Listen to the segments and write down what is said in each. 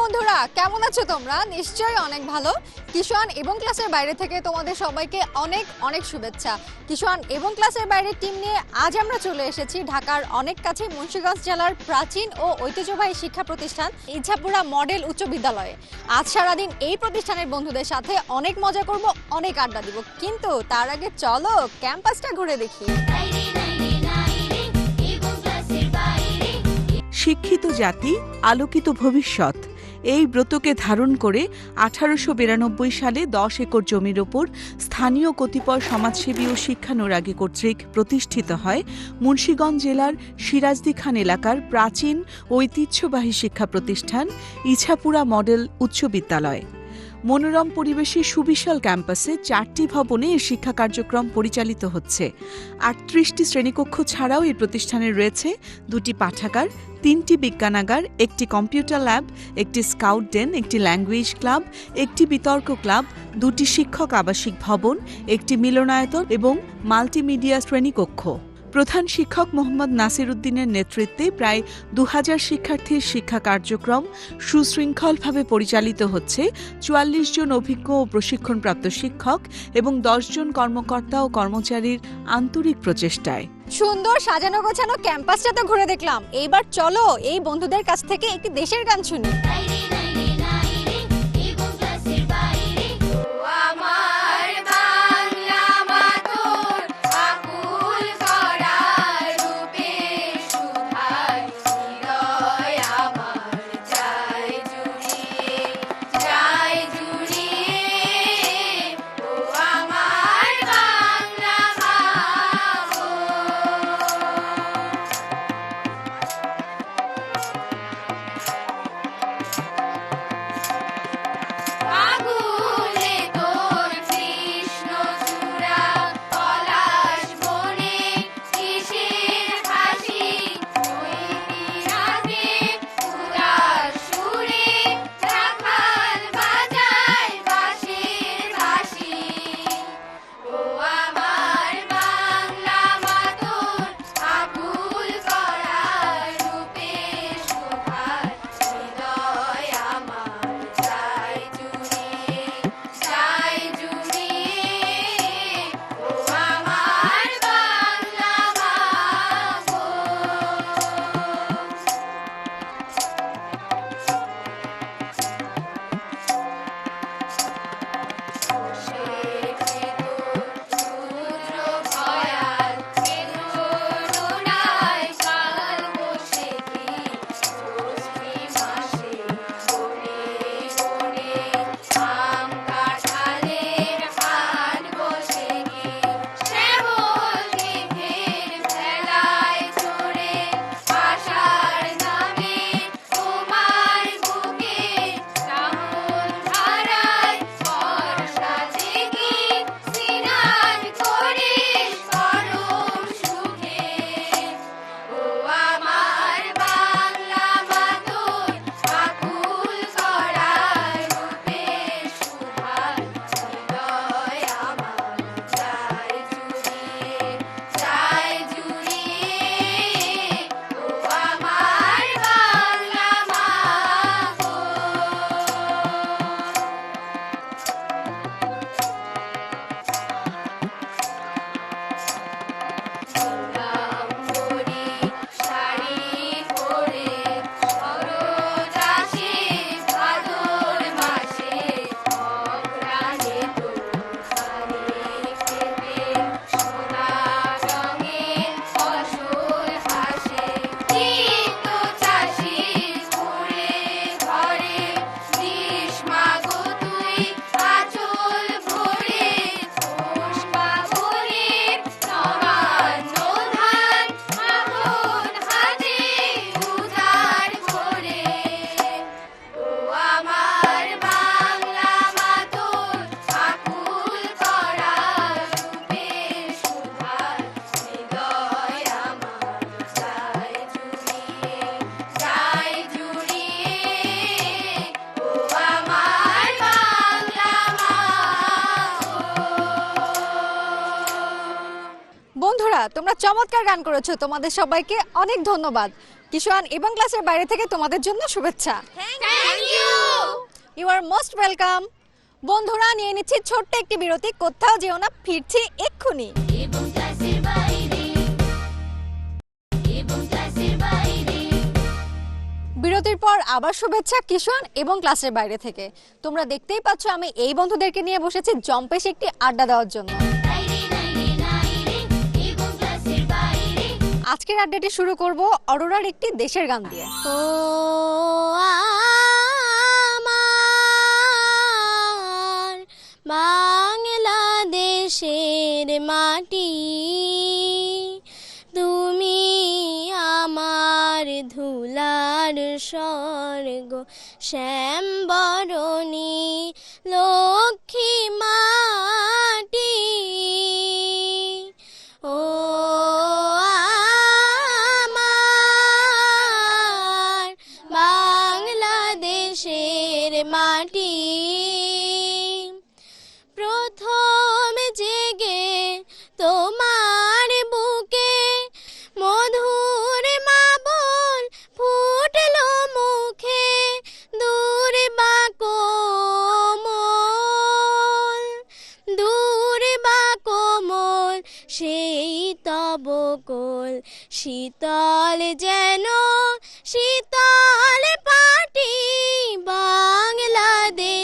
বন্ধুরা, কেমন আছো তোমরা? নিশ্চয়ই অনেক ভালো। কিশোয়ান এবং ক্লাসের বাইরে থেকে তোমাদের সবাইকে অনেক অনেক শুভেচ্ছা। কিশোয়ান এবং ক্লাসের বাইরে টিম নিয়ে আজ আমরা চলে এসেছি ঢাকার অনেক কাছে মুন্সিগঞ্জ জেলার প্রাচীন ও ঐতিহ্যবাহী শিক্ষা প্রতিষ্ঠান ইচ্ছাপুরা মডেল উচ্চ বিদ্যালয়ে। আজ সারাদিন এই প্রতিষ্ঠানের বন্ধুদের সাথে অনেক মজা করব, অনেক আড্ডা দিব। কিন্তু তার আগে চলো ক্যাম্পাসটা ঘুরে দেখি। শিক্ষিত জাতি, আলোকিত ভবিষ্যৎ। এই ব্রতকে ধারণ করে আঠারোশো বিরানব্বই সালে দশ একর জমির ওপর স্থানীয় কতিপয় সমাজসেবী ও শিক্ষানুরাগী কর্তৃক প্রতিষ্ঠিত হয় মুন্সীগঞ্জ জেলার সিরাজদি খান এলাকার প্রাচীন ঐতিহ্যবাহী শিক্ষা প্রতিষ্ঠান ইছাপুরা মডেল উচ্চ বিদ্যালয়। মনোরম পরিবেশে সুবিশাল ক্যাম্পাসে চারটি ভবনে এই শিক্ষা কার্যক্রম পরিচালিত হচ্ছে। আটত্রিশটি শ্রেণীকক্ষ ছাড়াও এই প্রতিষ্ঠানে রয়েছে দুটি পাঠাগার, তিনটি বিজ্ঞানাগার, একটি কম্পিউটার ল্যাব, একটি স্কাউট ডেন একটি ল্যাঙ্গুয়েজ ক্লাব, একটি বিতর্ক ক্লাব, দুটি শিক্ষক আবাসিক ভবন, একটি মিলনায়তন এবং মাল্টিমিডিয়া শ্রেণীকক্ষ। প্রধান শিক্ষক মোহাম্মদ নাসির উদ্দিনের নেতৃত্বে প্রায় দু হাজার শিক্ষার্থীর শিক্ষা কার্যক্রম সুশৃঙ্খলভাবে পরিচালিত হচ্ছে। চুয়াল্লিশ জন অভিজ্ঞ ও প্রশিক্ষণপ্রাপ্ত শিক্ষক এবং জন কর্মকর্তা ও কর্মচারীর আন্তরিক প্রচেষ্টায়। সুন্দর সাজানো গোছানো ক্যাম্পাসটা তো ঘুরে দেখলাম। এইবার চলো এই বন্ধুদের কাছ থেকে একটি দেশের গান শুনি। চমৎকার গান করেছ। তোমাদের সবাইকে অনেক ধন্যবাদ। কিশোয়ান এবং ক্লাসের বাইরে থেকে তোমাদের জন্য শুভেচ্ছা। ইউ আর মোস্ট ওয়েলকাম বন্ধুরা নিয়ে নিচ্ছি ছোট্ট একটি বিরতি। কোথাও যেও না ফিরছি এক্ষুনি। এবং ক্লাসের বাইরে। এবং ক্লাসের বাইরে। বিরতির পর আবার শুভেচ্ছা কিশোয়ান এবং ক্লাসের বাইরে থেকে। তোমরা দেখতেই পাচ্ছ আমি এই বন্ধুদেরকে নিয়ে বসেছি জম্পেশ একটি আড্ডা দেওয়ার জন্য। আজকের আড্ডাটি শুরু করব অরোরার একটি দেশের গান দিয়ে। ও আমার বাংলাদেশের মাটি, তুমি আমার ধুলার স্বর্গ শ্যাম বরণী লক্ষ্মী মাটি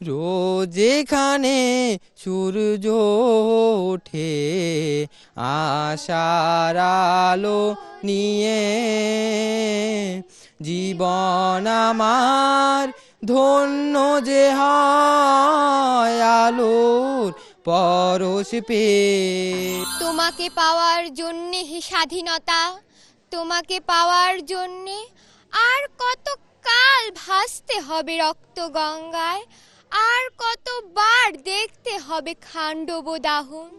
রোজ এখানে সূর্য ওঠে, আশার আলো নিয়ে। জীবন আমার ধন্য যে হয় আলোর পরশ পেয়ে তোমাকে পাওয়ার জন্যে হে স্বাধীনতা, তোমাকে পাওয়ার জন্যে আর কত কাল ভাসতে হবে রক্ত গঙ্গায়। আর কতবার দেখতে হবে খাণ্ডব দাহন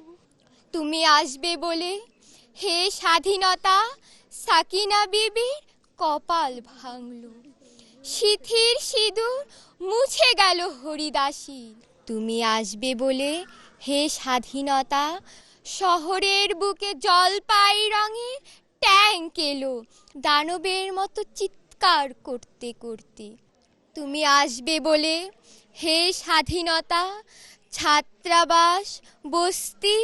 তুমি আসবে বলে, হে স্বাধীনতা, সাকিনা বিবির কপাল ভাঙল। শিথির সিঁদুর মুছে গেল হরিদাসী। তুমি আসবে বলে, হে স্বাধীনতা, শহরের বুকে জলপাই রঙে ট্যাঙ্ক এলো, দানবের মতো চিৎকার করতে করতে। তুমি আসবে বলে হে স্বাধীনতা, ছাত্রাবাস, বস্তি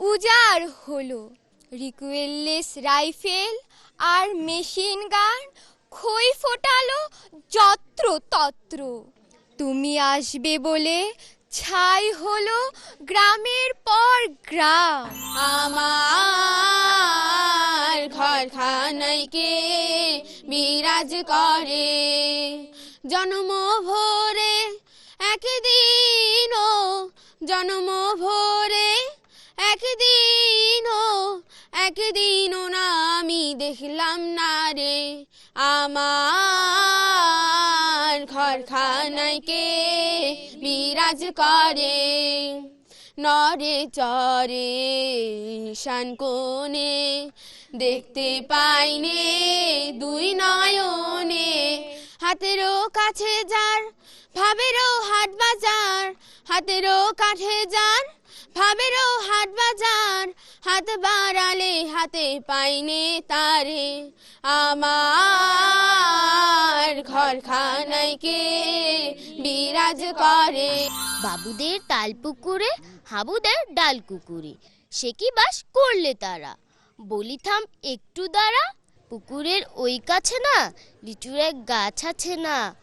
উজাড় হলো। রিকুয়েললেস রাইফেল আর মেশিন গান খই ফোটালো যত্র তত্র তুমি আসবে বলে ছাই হলো গ্রামের পর গ্রাম। আমার ঘরখানাইকে বিরাজ করে। জন্ম ভোরে, একদিনও জন্ম ভোরে, একদিনও একদিনও না আমি দেখলাম না রে। আমার ঘরখানাইকে বিরাজ করে? নরে চরে ঈশান কোণে দেখতে পাইনে দুই নয়নে হাতেরও কাছে যার, ভাবেরও হাট বাজার। হাতেরও কাছে যার, ভাবেরও হাট বাজার। হাত বাড়ালে হাতে পাইনে তারে। আমার ঘরখানাইকে বিরাজ করে? বাবুদের তাল পুকুরে, হাবুদের ডাল কুকুরে। সে কি বাস করলে তারা? বলিথাম একটু দাঁড়া। পুকুরের ওই কাছে না, লিচুর এক গাছ আছে না।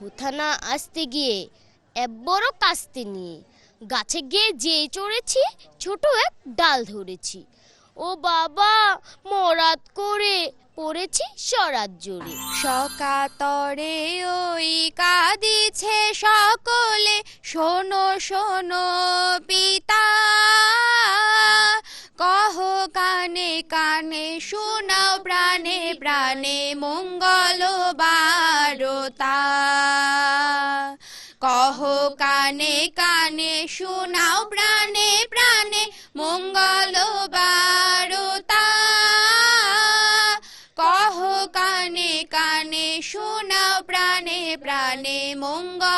হুথানা আসতে গিয়ে, এক বড় কাস্তে নিয়ে। গাছে গিয়ে যে চড়েছি, ছোট এক ডাল ধরেছি। ও বাবা, মরাত করে পড়েছি সরাত জোরে। সকাতরে ওই কাঁদিছে সকলে, শোনো শোনো পিতা। কহ কানে কানে, শোনাও প্রাণে প্রাণে মঙ্গল বারতা কহ কানে কানে, শোনাও প্রাণে প্রাণে মঙ্গল বারতা কহ কানে কানে, শোনাও প্রাণে প্রাণে মঙ্গল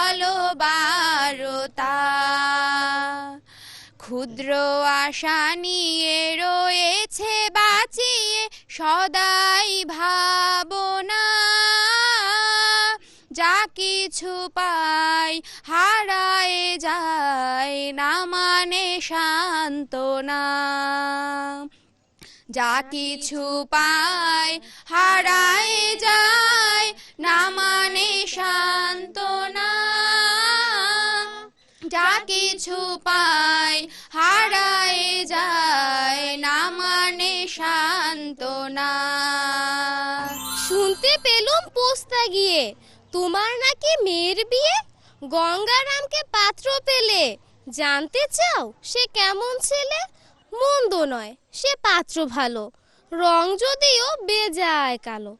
ক্ষুদ্র আশা নিয়ে রয়েছে, বাঁচিয়ে সদাই ভাবনা। যা কিছু পাই হারায় যায় না মানে শান্তনা যা কিছু পাই হারায় যায় না মানে শান্তনা যা কিছু পাই হারায় যায়, না মানে শান্তনা শুনতে পেলুম পোস্তা গিয়ে, তোমার নাকি মেয়ের বিয়ে? গঙ্গারামকে পাত্র পেলে, জানতে চাও সে কেমন ছেলে? মন্দ নয়, সে পাত্র ভালো, রং যদিও বেজায় কালো।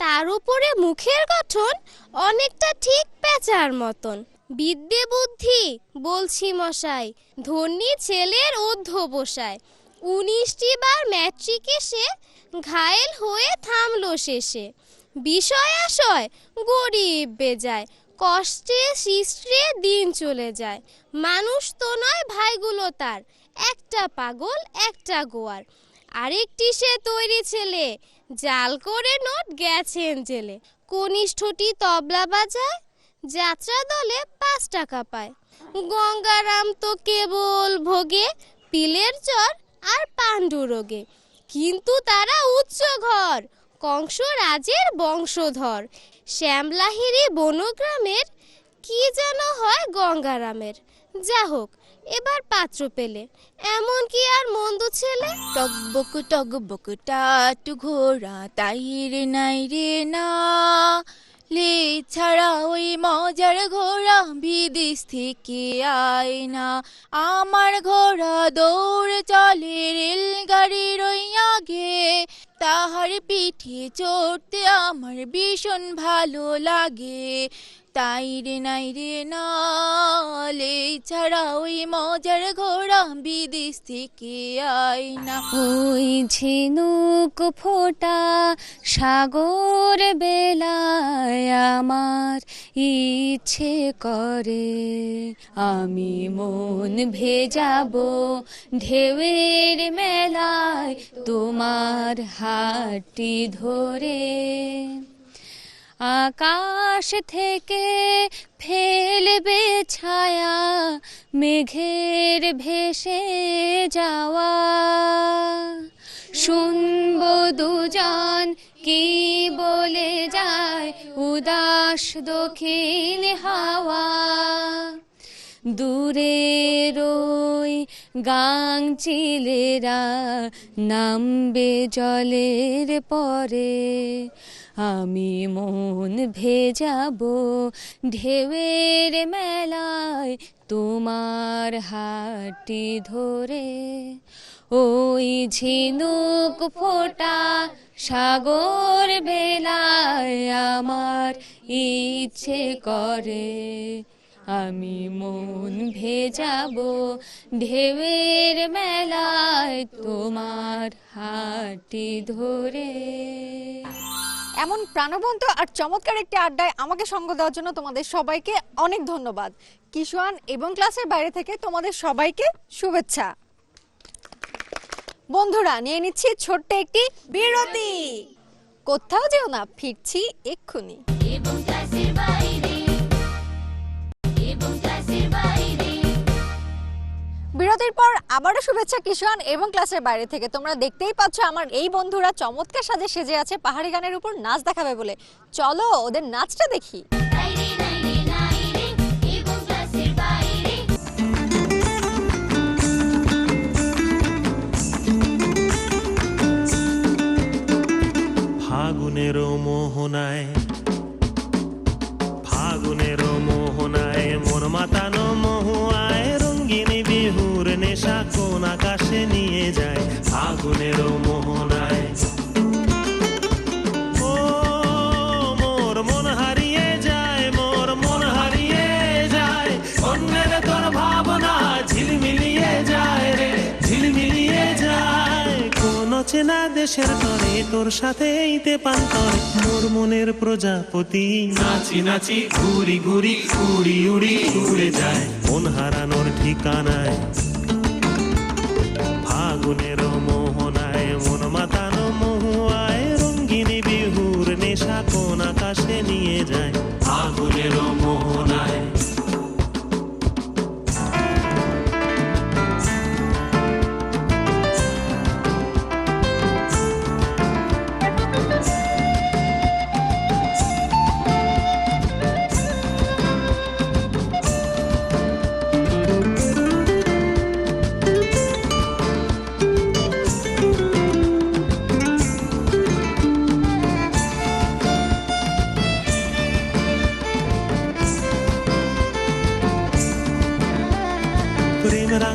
তার উপরে মুখের গঠন অনেকটা ঠিক পেঁচার মতন। বিদ্যে বুদ্ধি, বলছি মশাই। ধন্যী ছেলের অধ্যবসায়। উনিশটি বার ম্যাট্রিকে সে ঘায়েল হয়ে থামলো শেষে। বিষয় আশয় গরিব বেজায়। কষ্টে শিষ্টে দিন চলে যায়। মানুষ তো নয় ভাইগুলো তার। একটা পাগল, একটা গোয়ার। আরেকটি সে তৈরি ছেলে। জাল করে নোট গেছেন জেলে। কনিষ্ঠটি তবলা বাজায়। যাত্রা দলে পাঁচ টাকা পায়। গঙ্গারাম তো কেবল ভোগে পিলের চর আর পাণ্ডু রোগে। কিন্তু তারা উচ্চ ঘর কংস রাজের বংশধর। শ্যামলাহিরি বনগ্রামের, কি যেন হয় গঙ্গারামের। যা হোক, এবার পাত্র পেলে। এমন কি আর মন্দ ছেলে? টকবক টকবক টাটু ঘোড়া নাই রে না। লে ছাড়া ওই মজার ঘোড়া বিদেশ থেকে আয় না। আমার ঘোড়া দৌড় চলে রেলগাড়ির ওই আগে। তাহার পিঠে চড়তে আমার ভীষণ ভালো লাগে। তাই রে নাই রে নালে ছাড়া ওই মজার ঘোড়া বিদেশ থেকে আই না ওই ঝিনুক ফোটা সাগর বেলায় আমার ইচ্ছে করে। আমি মন ভেজাবো ঢেউয়ের মেলায় তোমার হাতটি ধরে। আকাশ থেকে ফেলবে ছায়া, মেঘের ভেসে যাওয়া। শুনব দুজন কি বলে যায়, উদাস দক্ষিণ হাওয়া। দূরের ওই গাং চিলেরা নামবে জলের পরে। আমি মন ভেজাবো ঢেউয়ের মেলায় তোমার হাটি ধরে। ওই ঝিনুক ফোটা সাগর বেলায় আমার ইচ্ছে করে। আমি মন ভেজাবো ঢেউয়ের মেলায় তোমার হাটি ধরে। এমন প্রাণবন্ত আর চমৎকার একটি আড্ডায় আমাকে সঙ্গ দেওয়ার জন্য তোমাদের সবাইকে অনেক ধন্যবাদ। কিশোয়ান এবং ক্লাসের বাইরে থেকে তোমাদের সবাইকে শুভেচ্ছা। বন্ধুরা, নিয়ে নিচ্ছি ছোট্ট একটি বিরতি। কোথাও যেও না, ফিরছি এক্ষুনি। বিরতির পর আবারও শুভেচ্ছা কিশোয়ান এবং ক্লাসের বাইরে থেকে। তোমরা দেখতেই পাচ্ছ আমার এই বন্ধুরা চমৎকার সাজে সেজে আছে পাহাড়ি গানের উপর নাচ দেখাবে বলে। চলো ওদের নাচটা দেখি। ফাগুনের মোহনায় নেশা কোন আকাশে নিয়ে যায় ফাগুনেরও মোহনায়। মোর মন হারিয়ে যায়, মোর হারিয়ে যায়। অন্যের তোর ভাবনা ঝিলমিলিয়ে যায় ঝিলমিলিয়ে যায়। কোন চেনা দেশের তরে তোর সাথে এইতে পান্তর মোর মনের প্রজাপতি নাচি নাচি ঘুরি ঘুরি, উড়ি উড়ি উড়ে যায়। মন হারানোর ঠিকানায়।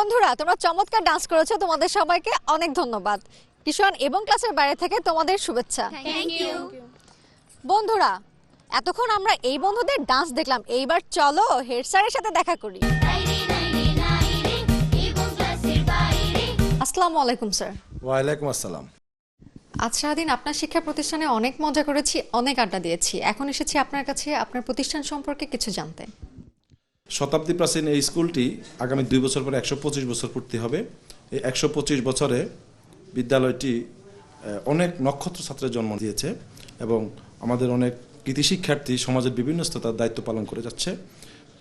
বন্ধুরা তোমরা চমৎকার ডান্স করেছ। তোমাদের সবাইকে অনেক ধন্যবাদ। কিশোর এবং ক্লাসের বাইরে থেকে তোমাদের শুভেচ্ছা। থ্যাংক ইউ বন্ধুরা এতক্ষণ আমরা এই বন্ধুদের ডান্স দেখলাম। এইবার চলো হেড স্যারের সাথে দেখা করি। আসসালামু আলাইকুম স্যার। ওয়ালাইকুম আসসালাম। আজ সারাদিন আপনার শিক্ষা প্রতিষ্ঠানে অনেক মজা করেছি অনেক আড্ডা দিয়েছি। এখন এসেছি আপনার কাছে আপনার প্রতিষ্ঠান সম্পর্কে কিছু জানতে। শতাব্দী প্রাচীন এই স্কুলটি আগামী দুই বছর পরে একশো পঁচিশ বছর পূর্তি হবে। এই একশো পঁচিশ বছরে বিদ্যালয়টি অনেক নক্ষত্র ছাত্রের জন্ম দিয়েছে এবং আমাদের অনেক কৃতি শিক্ষার্থী সমাজের বিভিন্ন স্ততার দায়িত্ব পালন করে যাচ্ছে।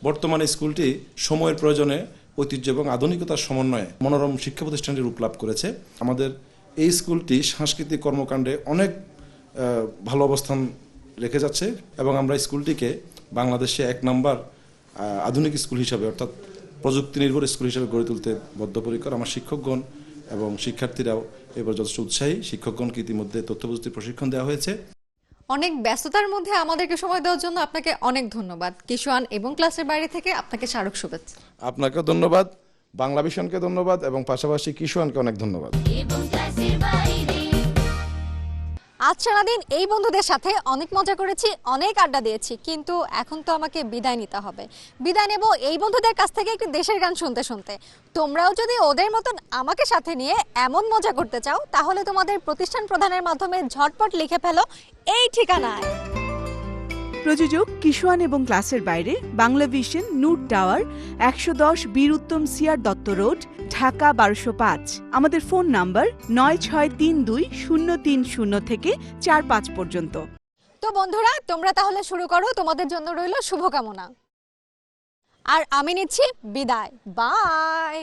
বর্তমানে স্কুলটি সময়ের প্রয়োজনে ঐতিহ্য এবং আধুনিকতার সমন্বয়ে মনোরম শিক্ষা প্রতিষ্ঠানটি রূপ লাভ করেছে। আমাদের এই স্কুলটি সাংস্কৃতিক কর্মকাণ্ডে অনেক ভালো অবস্থান রেখে যাচ্ছে এবং আমরা স্কুলটিকে বাংলাদেশে এক নম্বর আধুনিক স্কুল হিসাবে অর্থাৎ প্রযুক্তি নির্ভর স্কুল হিসাবে গড়ে তুলতে বদ্ধপরিকর আমার শিক্ষকগণ এবং শিক্ষার্থীরাও এবার যথেষ্ট উৎসাহী। শিক্ষকগণকে ইতিমধ্যে তথ্য প্রযুক্তি প্রশিক্ষণ দেওয়া হয়েছে। অনেক ব্যস্ততার মধ্যে আমাদেরকে সময় দেওয়ার জন্য আপনাকে অনেক ধন্যবাদ। কিশোয়ান এবং ক্লাসের বাইরে থেকে আপনাকে স্মারক শুভেচ্ছা। আপনাকেও ধন্যবাদ বাংলা ভীষণকে ধন্যবাদ এবং পাশাপাশি কিশোয়ানকে অনেক ধন্যবাদ। আজ সারাদিন এই বন্ধুদের সাথে অনেক মজা করেছি, অনেক আড্ডা দিয়েছি, কিন্তু এখন তো আমাকে বিদায় নিতে হবে। বিদায় নেব এই বন্ধুদের কাছ থেকে একটি দেশের গান শুনতে শুনতে। তোমরাও যদি ওদের মতন আমাকে সাথে নিয়ে এমন মজা করতে চাও, তাহলে তোমাদের প্রতিষ্ঠান প্রধানের মাধ্যমে ঝটপট লিখে ফেলো এই ঠিকানায়। প্রযোজক কিশোয়ান এবং ক্লাসের বাইরে বাংলাভিশন নুট টাওয়ার একশো দশ Bir Uttam C R Datta road Dhaka বারোশো পাঁচ। আমাদের ফোন নাম্বার নয় ছয় তিন দুই শূন্য তিন শূন্য থেকে চার পাঁচ পর্যন্ত। তো বন্ধুরা তোমরা তাহলে শুরু করো। তোমাদের জন্য রইল শুভকামনা। আর আমি নিচ্ছি বিদায়। বাই।